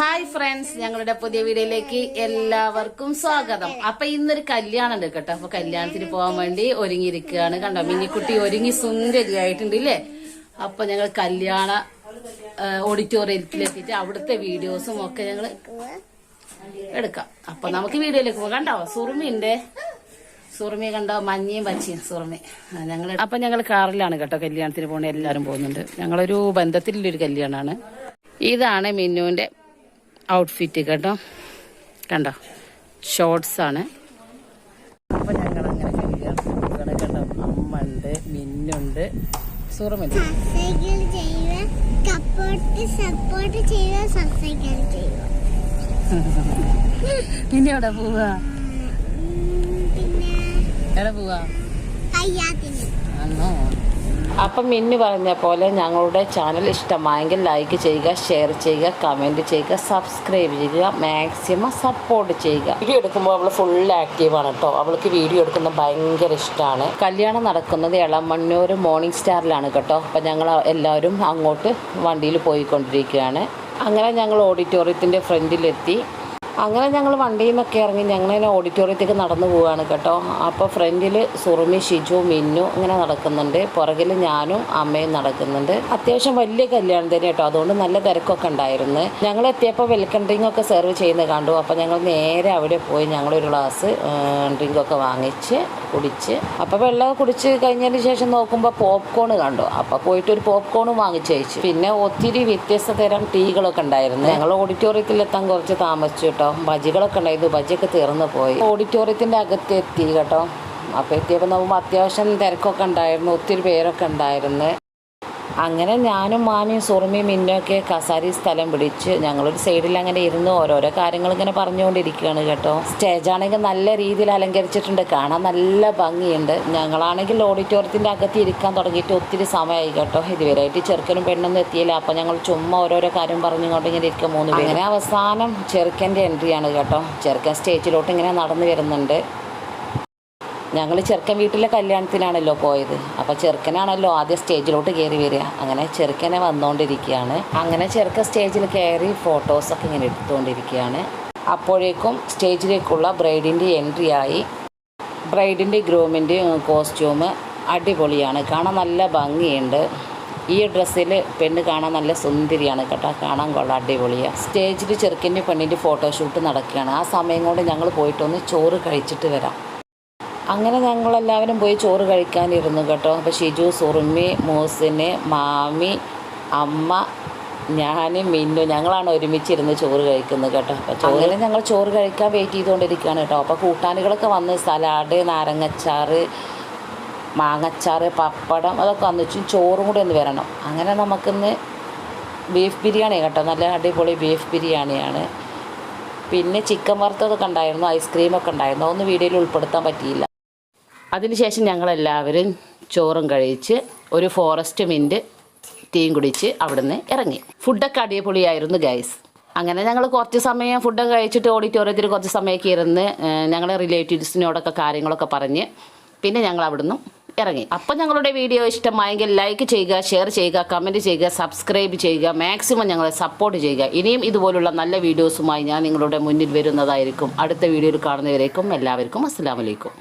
Hi friends ഞങ്ങളുടെ പുതിയ വീഡിയോയിലേക്ക് എല്ലാവർക്കും സ്വാഗതം. അപ്പൊ ഇന്നൊരു കല്യാണം ഉണ്ട് കേട്ടോ. അപ്പൊ കല്യാണത്തിന് പോകാൻ വേണ്ടി ഒരുങ്ങിയിരിക്കുകയാണ്. കണ്ടോ മിനിക്കുട്ടി ഒരുങ്ങി സുന്ദരിയായിട്ടുണ്ട് ഇല്ലേ അപ്പൊ ഞങ്ങൾ കല്യാണ ഓഡിറ്റോറിയത്തിലെത്തിയിട്ട് അവിടുത്തെ വീഡിയോസും ഒക്കെ ഞങ്ങൾ എടുക്കാം. അപ്പൊ നമുക്ക് വീഡിയോയിലേക്ക് പോകാം. കണ്ടോ സുറുമിന്റെ സുറുമി കണ്ടോ മഞ്ഞയും പച്ചയും സുറുമി. ഞങ്ങൾ അപ്പൊ ഞങ്ങൾ കാറിലാണ് കേട്ടോ കല്യാണത്തിന് പോകണ എല്ലാവരും പോകുന്നുണ്ട്. ഞങ്ങളൊരു ബന്ധത്തിലുള്ളൊരു കല്യാണമാണ് ഇതാണ് മിന്നുവിന്റെ ഔട്ട്ഫിറ്റ് കേട്ടോ. കണ്ടോ? ഷോർട്സ് ആണ്. അപ്പൊ ഞങ്ങൾ അങ്ങനെ പോകണം കണ്ടോ? അമ്മ ഉണ്ട് മിന്നുണ്ട് സുറുമില്ല മിന്നു എവിടെ പോവാ? പിന്നെ എവിടെ പോവാ? അന്നോ അപ്പം മിന്നു പറഞ്ഞ പോലെ ഞങ്ങളുടെ ചാനൽ ഇഷ്ടമായെങ്കിൽ ലൈക്ക് ചെയ്യുക ഷെയർ ചെയ്യുക കമന്റ് ചെയ്യുക സബ്സ്ക്രൈബ് ചെയ്യുക മാക്സിമം സപ്പോർട്ട് ചെയ്യുക. വീഡിയോ എടുക്കുമ്പോൾ അവൾ ഫുൾ ആക്റ്റീവാണ് കേട്ടോ അവൾക്ക് വീഡിയോ എടുക്കുന്നത് ഭയങ്കര ഇഷ്ടമാണ് കല്യാണം നടക്കുന്നത് ഇളമണ്ണൂർ മോർണിംഗ് സ്റ്റാറിലാണ് കേട്ടോ. അപ്പം ഞങ്ങൾ എല്ലാവരും അങ്ങോട്ട് വണ്ടിയിൽ പോയിക്കൊണ്ടിരിക്കുകയാണ്. അങ്ങനെ ഞങ്ങൾ ഓഡിറ്റോറിയത്തിന്റെ ഫ്രണ്ടിലെത്തി അങ്ങനെ ഞങ്ങൾ വണ്ടിയിൽ നിന്നൊക്കെ ഇറങ്ങി ഞങ്ങൾ ഓഡിറ്റോറിയത്തേക്ക് നടന്നു പോവുകയാണ് കേട്ടോ. അപ്പോൾ ഫ്രണ്ടിൽ സുറുമി ഷിജു മിന്നു ഇങ്ങനെ നടക്കുന്നുണ്ട്. പുറകിൽ ഞാനും അമ്മയും നടക്കുന്നുണ്ട്. അത്യാവശ്യം വലിയ കല്യാണം തന്നെ കേട്ടോ. അതുകൊണ്ട് നല്ല തിരക്കൊക്കെ ഉണ്ടായിരുന്നു. ഞങ്ങൾ എത്തിയപ്പോൾ വെൽക്കം ഡ്രിങ്ക് ഒക്കെ സെർവ് ചെയ്യുന്നത് കണ്ടു. അപ്പോൾ ഞങ്ങൾ നേരെ അവിടെ പോയി ഞങ്ങളൊരു ഗ്ലാസ് ഡ്രിങ്കൊക്കെ വാങ്ങിച്ച് കുടിച്ച്. അപ്പോൾ വെള്ളം കുടിച്ച് കഴിഞ്ഞതിന് ശേഷം നോക്കുമ്പോൾ പോപ്കോൺ കണ്ടു. അപ്പോൾ പോയിട്ട് ഒരു പോപ്കോണും വാങ്ങിച്ച് കഴിച്ചു. പിന്നെ ഒത്തിരി വ്യത്യസ്ത തരം ടീകളൊക്കെ ഉണ്ടായിരുന്നു. ഞങ്ങൾ ഓഡിറ്റോറിയത്തിൽ എത്താൻ കുറച്ച് താമസിച്ചു കേട്ടോ. ബജികളൊക്കെ ഉണ്ടായിരുന്നു. ബജിയൊക്കെ തീർന്നു പോയി. ഓഡിറ്റോറിയത്തിന്റെ അകത്ത് എത്തി കേട്ടോ. അപ്പോൾ എത്തിയപ്പോൾ നോക്കുമ്പോൾ അത്യാവശ്യം തിരക്കൊക്കെ ഉണ്ടായിരുന്നു. ഒത്തിരി പേരൊക്കെ ഉണ്ടായിരുന്നു. അങ്ങനെ ഞാനും മാമിയും സുറുമിയും മിന്നൊക്കെ കസാരി സ്ഥലം പിടിച്ച് ഞങ്ങളൊരു സൈഡിൽ അങ്ങനെ ഇരുന്ന് ഓരോരോ കാര്യങ്ങൾ ഇങ്ങനെ പറഞ്ഞുകൊണ്ടിരിക്കുകയാണ് കേട്ടോ. സ്റ്റേജാണെങ്കിൽ നല്ല രീതിയിൽ അലങ്കരിച്ചിട്ടുണ്ട്. കാണാൻ നല്ല ഭംഗിയുണ്ട്. ഞങ്ങളാണെങ്കിൽ ഓഡിറ്റോറിയത്തിന്റെ അകത്ത് ഇരിക്കാൻ തുടങ്ങിയിട്ട് ഒത്തിരി സമയമായി കേട്ടോ. ഇതുവരെയായിട്ട് ചെറുക്കനും പെണ്ണൊന്നും എത്തിയില്ല. അപ്പോൾ ഞങ്ങൾ ചുമ്മാ ഓരോരോ കാര്യം പറഞ്ഞുകൊണ്ട് ഇങ്ങനെ ഇരിക്കുക മൂന്ന് പേര് അങ്ങനെ അവസാനം ചെറുക്കന്റെ എൻട്രിയാണ് കേട്ടോ. ചെറുക്കൻ സ്റ്റേജിലോട്ട് ഇങ്ങനെ നടന്നു വരുന്നുണ്ട്. ഞങ്ങൾ ചെറുക്കൻ വീട്ടിലെ കല്യാണത്തിനാണല്ലോ പോയത്. അപ്പോൾ ചെറുക്കനാണല്ലോ ആദ്യം സ്റ്റേജിലോട്ട് കയറി വരിക. അങ്ങനെ ചെറുക്കനെ വന്നുകൊണ്ടിരിക്കുകയാണ്. അങ്ങനെ ചെറുക്കൻ സ്റ്റേജിൽ കയറി ഫോട്ടോസൊക്കെ ഇങ്ങനെ എടുത്തുകൊണ്ടിരിക്കുകയാണ്. അപ്പോഴേക്കും സ്റ്റേജിലേക്കുള്ള ബ്രൈഡിന്റെ എൻട്രി ആയി. ബ്രൈഡിന്റെ ഗ്രൂമിന്റെ കോസ്റ്റ്യൂം അടിപൊളിയാണ്. കാണാൻ നല്ല ഭംഗിയുണ്ട്. ഈ ഡ്രസ്സിൽ പെണ്ണ് കാണാൻ നല്ല സുന്ദരിയാണ് കേട്ടോ. കാണാൻ കൊള്ളാം അടിപൊളിയാണ് സ്റ്റേജിൽ ചെറുക്കന്റെ പെണ്ണിന്റെ ഫോട്ടോഷൂട്ട് നടക്കുകയാണ്. ആ സമയം കൊണ്ട് ഞങ്ങൾ പോയിട്ടൊന്ന് ചോറ് കഴിച്ചിട്ട് വരാം. അങ്ങനെ ഞങ്ങളെല്ലാവരും പോയി ചോറ് കഴിക്കാനിരുന്നു കേട്ടോ. അപ്പോൾ ഷിജു സുറുമി മൂസിന് മാമി അമ്മ ഞാൻ മിന്നു ഞങ്ങളാണ് ഒരുമിച്ചിരുന്ന് ചോറ് കഴിക്കുന്നത് കേട്ടോ. അപ്പോൾ ചോറിന് ഞങ്ങൾ ചോറ് കഴിക്കാൻ വെയിറ്റ് ചെയ്തുകൊണ്ടിരിക്കുകയാണ് കേട്ടോ. അപ്പോൾ കൂട്ടാനുകളൊക്കെ വന്ന് സലാഡ് നാരങ്ങച്ചാറ് മാങ്ങച്ചാറ് പപ്പടം അതൊക്കെ വന്നു വെച്ചു ചോറും കൂടി ഒന്ന് വരണം. അങ്ങനെ നമുക്കിന്ന് ബീഫ് ബിരിയാണി കേട്ടോ. നല്ല അടിപൊളി ബീഫ് ബിരിയാണിയാണ്. പിന്നെ ചിക്കൻ വറുത്തതൊക്കെ ഉണ്ടായിരുന്നു ഐസ്ക്രീമൊക്കെ ഉണ്ടായിരുന്നു. അതൊന്നും വീഡിയോയിൽ ഉൾപ്പെടുത്താൻ പറ്റിയില്ല. അതിനുശേഷം ഞങ്ങളെല്ലാവരും ചോറും കഴിച്ച് ഒരു ഫോറസ്റ്റ് മിന്റ് ടീയും കുടിച്ച് അവിടുന്ന് ഇറങ്ങി. ഫുഡൊക്കെ അടിപൊളിയായിരുന്നു ഗൈസ് അങ്ങനെ ഞങ്ങൾ കുറച്ച് സമയം ഫുഡൊക്കെ കഴിച്ചിട്ട് ഓഡിറ്റോറിയത്തിൽ കുറച്ച് സമയമൊക്കെ ഇരുന്ന് ഞങ്ങളെ റിലേറ്റീവ്സിനോടൊക്കെ കാര്യങ്ങളൊക്കെ പറഞ്ഞ് പിന്നെ ഞങ്ങൾ അവിടുന്ന് ഇറങ്ങി. അപ്പം ഞങ്ങളുടെ വീഡിയോ ഇഷ്ടമായെങ്കിൽ ലൈക്ക് ചെയ്യുക ഷെയർ ചെയ്യുക കമന്റ് ചെയ്യുക സബ്സ്ക്രൈബ് ചെയ്യുക മാക്സിമം ഞങ്ങളെ സപ്പോർട്ട് ചെയ്യുക. ഇനിയും ഇതുപോലുള്ള നല്ല വീഡിയോസുമായി ഞാൻ നിങ്ങളുടെ മുന്നിൽ വരുന്നതായിരിക്കും. അടുത്ത വീഡിയോയിൽ കാണുന്നവരേക്കും എല്ലാവർക്കും അസ്സാം വലൈക്കും